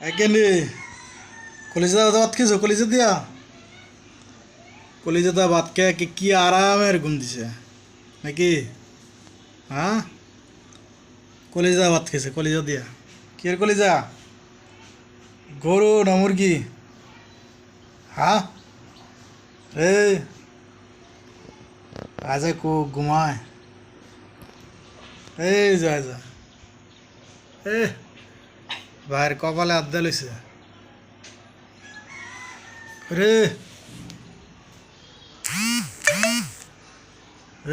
একেনি কলিজা ভাত খেয়েছো কলিজা দিয়া? কলিজা দা ভাত খেয়ে কি আরামের ঘুম দিছে? নাকি? হ্যাঁ কলিজা ভাত খেয়েছে কলিজা দিয়া। কি এর কলিজা? গরু না মুরগি হ্যাঁ এই আজে কো ঘুমায়। এই যা যা। এ ভাইয়ের কপালে আড্ডা লইছে। রে।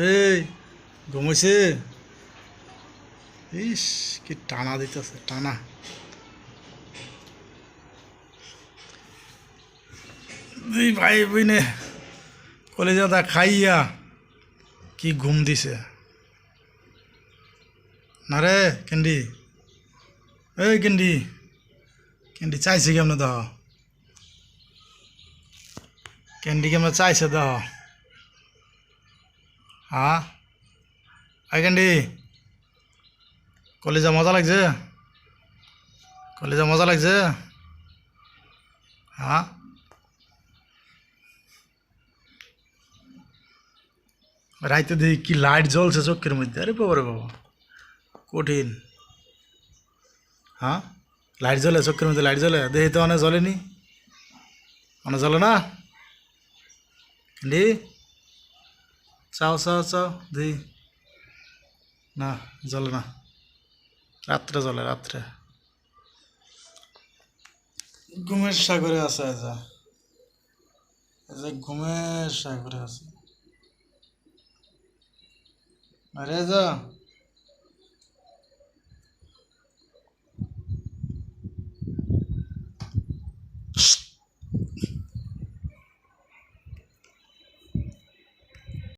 এই ঘুমাইছে? ইস, কি টানা দিতেছে, টানা। দুই ভাই, বইনে কলেজাদা খাইয়া কি ঘুম দিছে? না রে ক্যান্ডি এই ক্যান্ডি ক্যান্ডি চাইছে কেমন দাও ক্যান্ডি কেমন চাইছে দাও হ্যাঁ আই ক্যান্ডি কলেজা মজা লাগছে? কলেজা মজা লাগছে? হ্যাঁ রাইতে দেখি কি লাইট জ্বলছে চোখের মধ্যে। আরে বাবা রে বাবা, কঠিন। হ্যাঁ? লাইট জ্বলে চোখের মধ্যে লাইট জ্বলে। দেখি তো অনেক জ্বলেনি। অনেক জ্বলে না? দি। চাও চাও চাও, দি। না, জ্বলে না। রাত্রে জ্বলে, রাত্রে। ঘুমের সাগরে আছে এজা এজা ঘুমের সাগরে আছে। আরে যা।